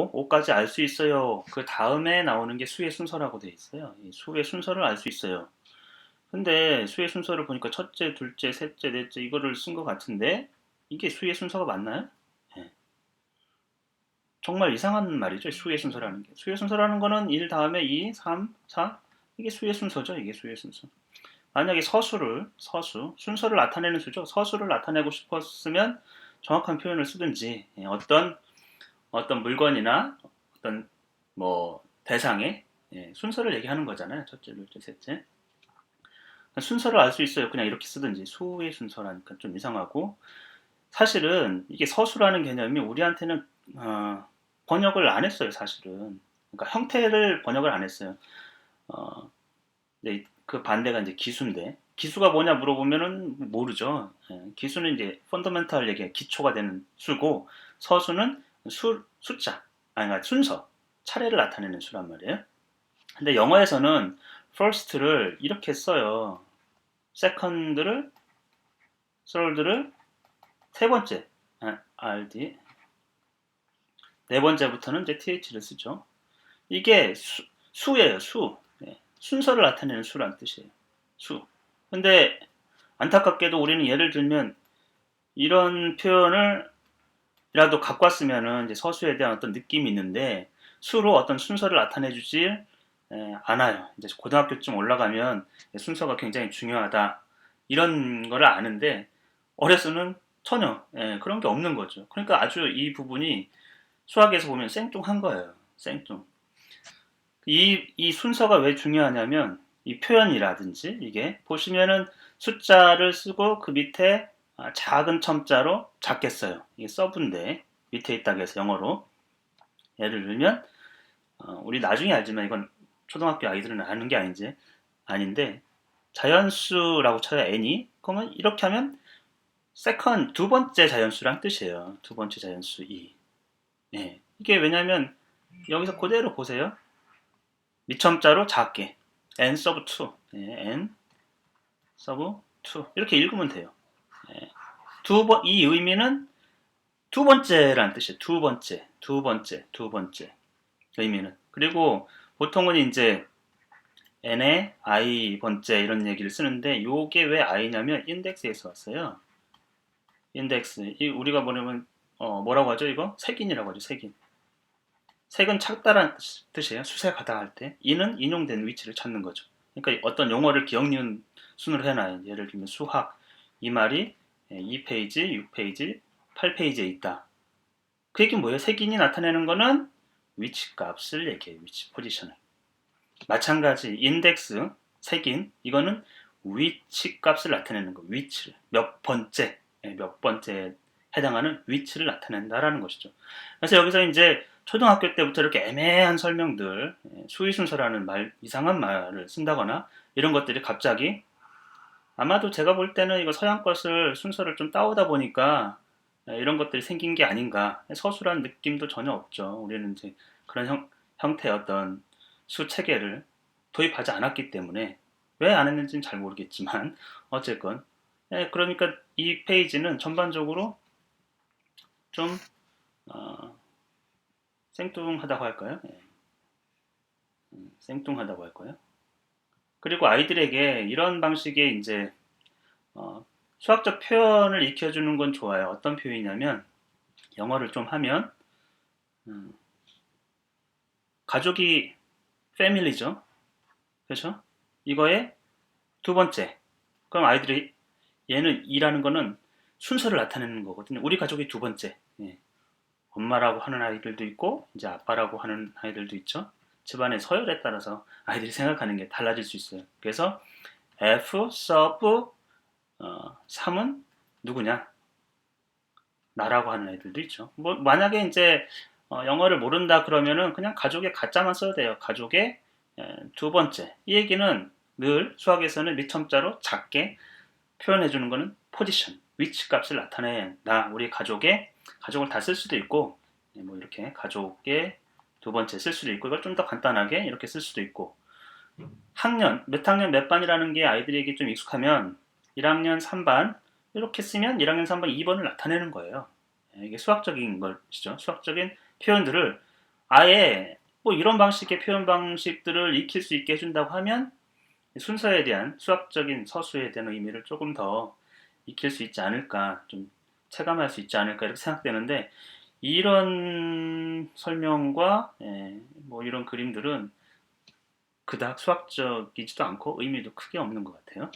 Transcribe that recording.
5, 5까지 알 수 있어요. 그 다음에 나오는 게 수의 순서라고 돼 있어요. 이 수의 순서를 알 수 있어요. 근데 수의 순서를 보니까 첫째, 둘째, 셋째, 넷째 이거를 쓴 것 같은데 이게 수의 순서가 맞나요? 예. 정말 이상한 말이죠. 수의 순서라는 게. 수의 순서라는 거는 1 다음에 2, 3, 4 이게 수의 순서죠. 이게 수의 순서. 만약에 서수를 서수 순서를 나타내는 수죠. 서수를 나타내고 싶었으면 정확한 표현을 쓰든지 예, 어떤 어떤 물건이나 어떤 뭐 대상의 예, 순서를 얘기하는 거잖아요. 첫째, 둘째, 셋째. 순서를 알 수 있어요. 그냥 이렇게 쓰든지 수의 순서라니까 좀 이상하고 사실은 이게 서수라는 개념이 우리한테는 어, 번역을 안 했어요. 사실은 그러니까 형태를 번역을 안 했어요. 어, 네, 그 반대가 이제 기수인데 기수가 뭐냐 물어보면은 모르죠. 예, 기수는 이제 펀더멘탈 얘기 기초가 되는 수고 서수는 수 숫자 아니 그러니까 순서 차례를 나타내는 수란 말이에요. 근데 영어에서는 first를 이렇게 써요. second를 third를 세 번째 아, rd 네 번째부터는 이제 th를 쓰죠. 이게 수, 수예요. 수. 네. 순서를 나타내는 수란 뜻이에요. 수. 근데 안타깝게도 우리는 예를 들면 이런 표현을 이라도 갖고 왔으면은 이제 서수에 대한 어떤 느낌이 있는데 수로 어떤 순서를 나타내주지 않아요. 이제 고등학교쯤 올라가면 순서가 굉장히 중요하다 이런 거를 아는데 어려서는 전혀 예, 그런 게 없는 거죠. 그러니까 아주 이 부분이 수학에서 보면 생뚱한 거예요. 생뚱. 이, 이 순서가 왜 중요하냐면 이 표현이라든지 이게 보시면은 숫자를 쓰고 그 밑에 아, 작은 첨자로 작게 써요. 이게 서브인데 밑에 있다고 해서 영어로 예를 들면 어, 우리 나중에 알지만 이건 초등학교 아이들은 아는 게 아닌지 아닌데 자연수라고 쳐요 n이 그러면 이렇게 하면 세컨 두 번째 자연수랑 뜻이에요. 두 번째 자연수 2. 네. 이게 왜냐면 여기서 그대로 보세요. 밑첨자로 작게 n 서브 2. 네, n 서브 2 이렇게 읽으면 돼요. 네. 두 번, 이 의미는 두 번째란 뜻이에요. 두 번째, 두 번째, 두 번째 의미는. 그리고 보통은 이제 n의 i 번째 이런 얘기를 쓰는데 요게 왜 i냐면 인덱스에서 왔어요. 인덱스. 이 우리가 뭐냐면 어, 뭐라고 하죠 이거? 색인이라고 하죠. 색인. 색은 찾다란 뜻이에요. 수색하다 할 때. 이는 인용된 위치를 찾는 거죠. 그러니까 어떤 용어를 기억니은 순으로 해놔요. 예를 들면 수학. 이 말이 2페이지, 6페이지, 8페이지에 있다. 그 얘기는 뭐예요? 색인이 나타내는 거는 위치 값을 얘기해요. 위치 포지션을. 마찬가지 인덱스 색인 이거는 위치 값을 나타내는 거. 위치를 몇 번째 예, 몇 번째 해당하는 위치를 나타낸다라는 것이죠. 그래서 여기서 이제 초등학교 때부터 이렇게 애매한 설명들, 예, 수위 순서라는 말, 이상한 말을 쓴다거나 이런 것들이 갑자기 아마도 제가 볼 때는 이거 서양 것을 순서를 좀 따오다 보니까 예, 이런 것들이 생긴 게 아닌가. 서술한 느낌도 전혀 없죠. 우리는 이제 그런 형, 형태의 어떤 수 체계를 도입하지 않았기 때문에 왜 안 했는지는 잘 모르겠지만 어쨌건 예, 그러니까 이 페이지는 전반적으로 좀 어, 생뚱하다고 할까요? 예. 음, 생뚱하다고 할까요? 그리고 아이들에게 이런 방식의 이제 어, 수학적 표현을 익혀주는 건 좋아요. 어떤 표현이냐면 영어를 좀 하면 음, 가족이 패밀리죠. 그렇죠? 이거의 두 번째. 그럼 아이들이 얘는 이라는 거는 순서를 나타내는 거거든요. 우리 가족이 두 번째. 예. 엄마라고 하는 아이들도 있고 이제 아빠라고 하는 아이들도 있죠. 집안의 서열에 따라서 아이들이 생각하는 게 달라질 수 있어요. 그래서 F 서브 어, 3은 누구냐? 나라고 하는 애들도 있죠. 뭐 만약에 이제 어, 영어를 모른다 그러면은 그냥 가족의 가짜만 써도 돼요. 가족의 에, 두 번째. 이 얘기는 늘 수학에서는 밑첨자로 작게 표현해 주는 거는 포지션, 위치 값을 나타내나 우리 가족의 가족을 다 쓸 수도 있고 네, 뭐 이렇게 가족의 두 번째 쓸 수도 있고 이걸 좀 더 간단하게 이렇게 쓸 수도 있고 음. 학년 몇 학년 몇 반이라는 게 아이들에게 좀 익숙하면 1학년 3반 이렇게 쓰면 1학년 3반 2번을 나타내는 거예요. 예, 이게 수학적인 것이죠. 수학적인 표현들을 아예 뭐 이런 방식의 표현 방식들을 익힐 수 있게 해준다고 하면 순서에 대한 수학적인 서수에 대한 의미를 조금 더 익힐 수 있지 않을까 좀 체감할 수 있지 않을까 이렇게 생각되는데 이런 설명과 예, 뭐 이런 그림들은 그닥 수학적이지도 않고 의미도 크게 없는 것 같아요.